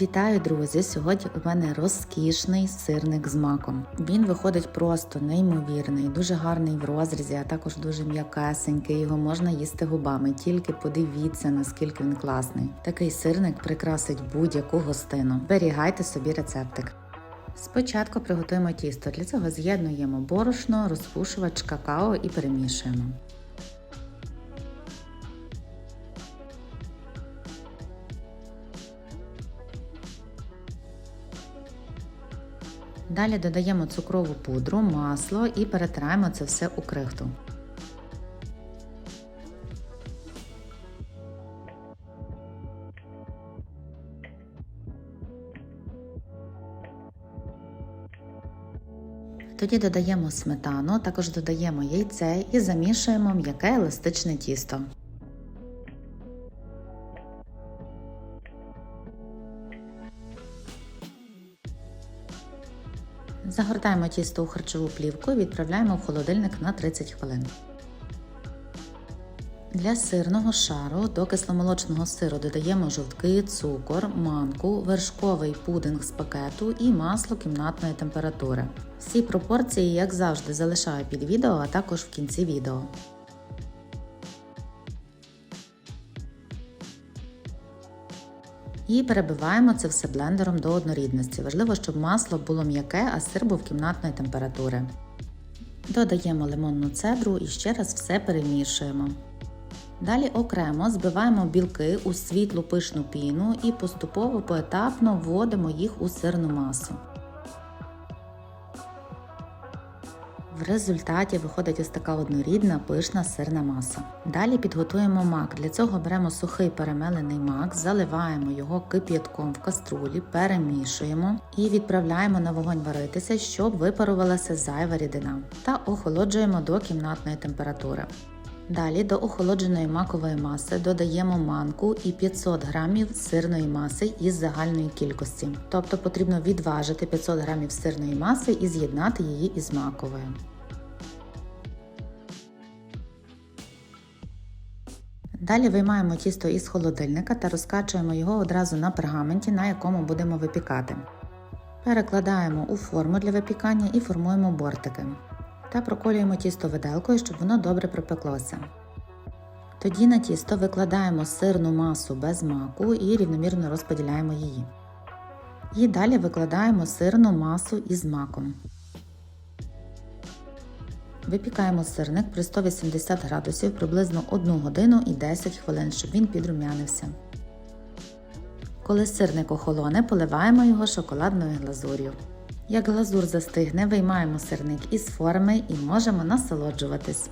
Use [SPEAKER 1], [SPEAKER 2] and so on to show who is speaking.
[SPEAKER 1] Вітаю, друзі! Сьогодні у мене розкішний сирник з маком. Він виходить просто неймовірний, дуже гарний в розрізі, а також дуже м'якесенький. Його можна їсти губами. Тільки подивіться, наскільки він класний. Такий сирник прикрасить будь-яку гостину. Берігайте собі рецептик. Спочатку приготуємо тісто. Для цього з'єднуємо борошно, розпушувач, какао і перемішуємо. Далі додаємо цукрову пудру, масло і перетираємо це все у крихту. Тоді додаємо сметану, також додаємо яйце і замішуємо м'яке еластичне тісто. Загортаємо тісто у харчову плівку і відправляємо в холодильник на 30 хвилин. Для сирного шару до кисломолочного сиру додаємо жовтки, цукор, манку, вершковий пудинг з пакету і масло кімнатної температури. Всі пропорції, як завжди, залишаю під відео, а також в кінці відео. І перебиваємо це все блендером до однорідності. Важливо, щоб масло було м'яке, а сир був кімнатної температури. Додаємо лимонну цедру і ще раз все перемішуємо. Далі окремо збиваємо білки у світлу пишну піну і поступово поетапно вводимо їх у сирну масу. В результаті виходить ось така однорідна пишна сирна маса. Далі підготуємо мак. Для цього беремо сухий перемелений мак, заливаємо його кип'ятком в каструлі, перемішуємо і відправляємо на вогонь варитися, щоб випарувалася зайва рідина, та охолоджуємо до кімнатної температури. Далі до охолодженої макової маси додаємо манку і 500 г сирної маси із загальної кількості. Тобто потрібно відважити 500 г сирної маси і з'єднати її із маковою. Далі виймаємо тісто із холодильника та розкачуємо його одразу на пергаменті, на якому будемо випікати. Перекладаємо у форму для випікання і формуємо бортики та проколюємо тісто виделкою, щоб воно добре пропеклося. Тоді на тісто викладаємо сирну масу без маку і рівномірно розподіляємо її. І далі викладаємо сирну масу із маком. Випікаємо сирник при 180 градусів приблизно 1 годину і 10 хвилин, щоб він підрумянився. Коли сирник охолоне, поливаємо його шоколадною глазур'ю. Як глазур застигне, виймаємо сирник із форми і можемо насолоджуватись.